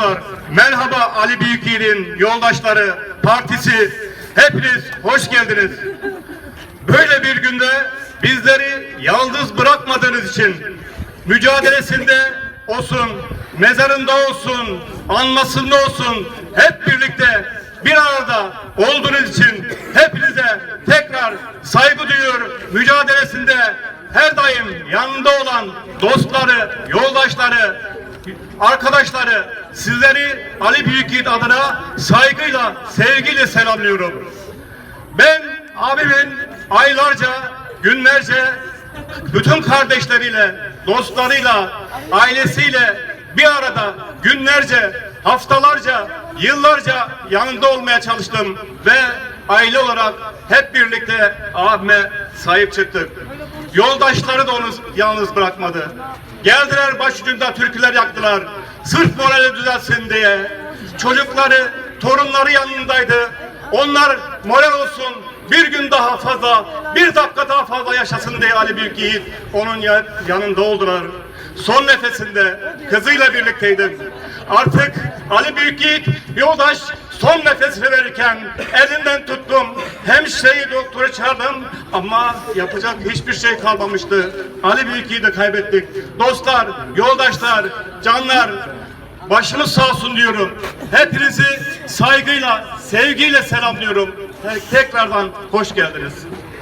dostlar, merhaba Ali Büyükyiğit'in yoldaşları, partisi, hepiniz hoş geldiniz. Böyle bir günde bizleri yalnız bırakmadığınız için mücadelesinde olsun, mezarında olsun, anmasında olsun hep birlikte bir arada olduğunuz için hepinize tekrar saygı duyuyor. Mücadelesinde her daim yanında olan dostları, yoldaşları, arkadaşları sizleri Ali Büyükyiğit adına saygıyla, sevgiyle selamlıyorum. Ben abimin aylarca, günlerce bütün kardeşleriyle, dostlarıyla, ailesiyle bir arada günlerce, haftalarca, yıllarca yanında olmaya çalıştım ve aile olarak hep birlikte abime sahip çıktık. Yoldaşları da onu yalnız bırakmadı. Geldiler başucunda türküler yaktılar. Sırf morali düzelsin diye. Çocukları, torunları yanındaydı. Onlar moral olsun, bir gün daha fazla, bir dakika daha fazla yaşasın diye Ali Büyük Yiğit onun ya- yanında oldular. Son nefesinde kızıyla birlikteydim. Artık Ali Büyük Yiğit yoldaş son nefesini verirken elinden tuttum. Hemşireyi doktoru çağırdım ama yapacak hiçbir şey kalmamıştı. Ali Büyük Yiğit'i kaybettik. Dostlar, yoldaşlar, canlar, Başınız sağ olsun diyorum. Hepinizi saygıyla, sevgiyle selamlıyorum. Tekrardan hoş geldiniz.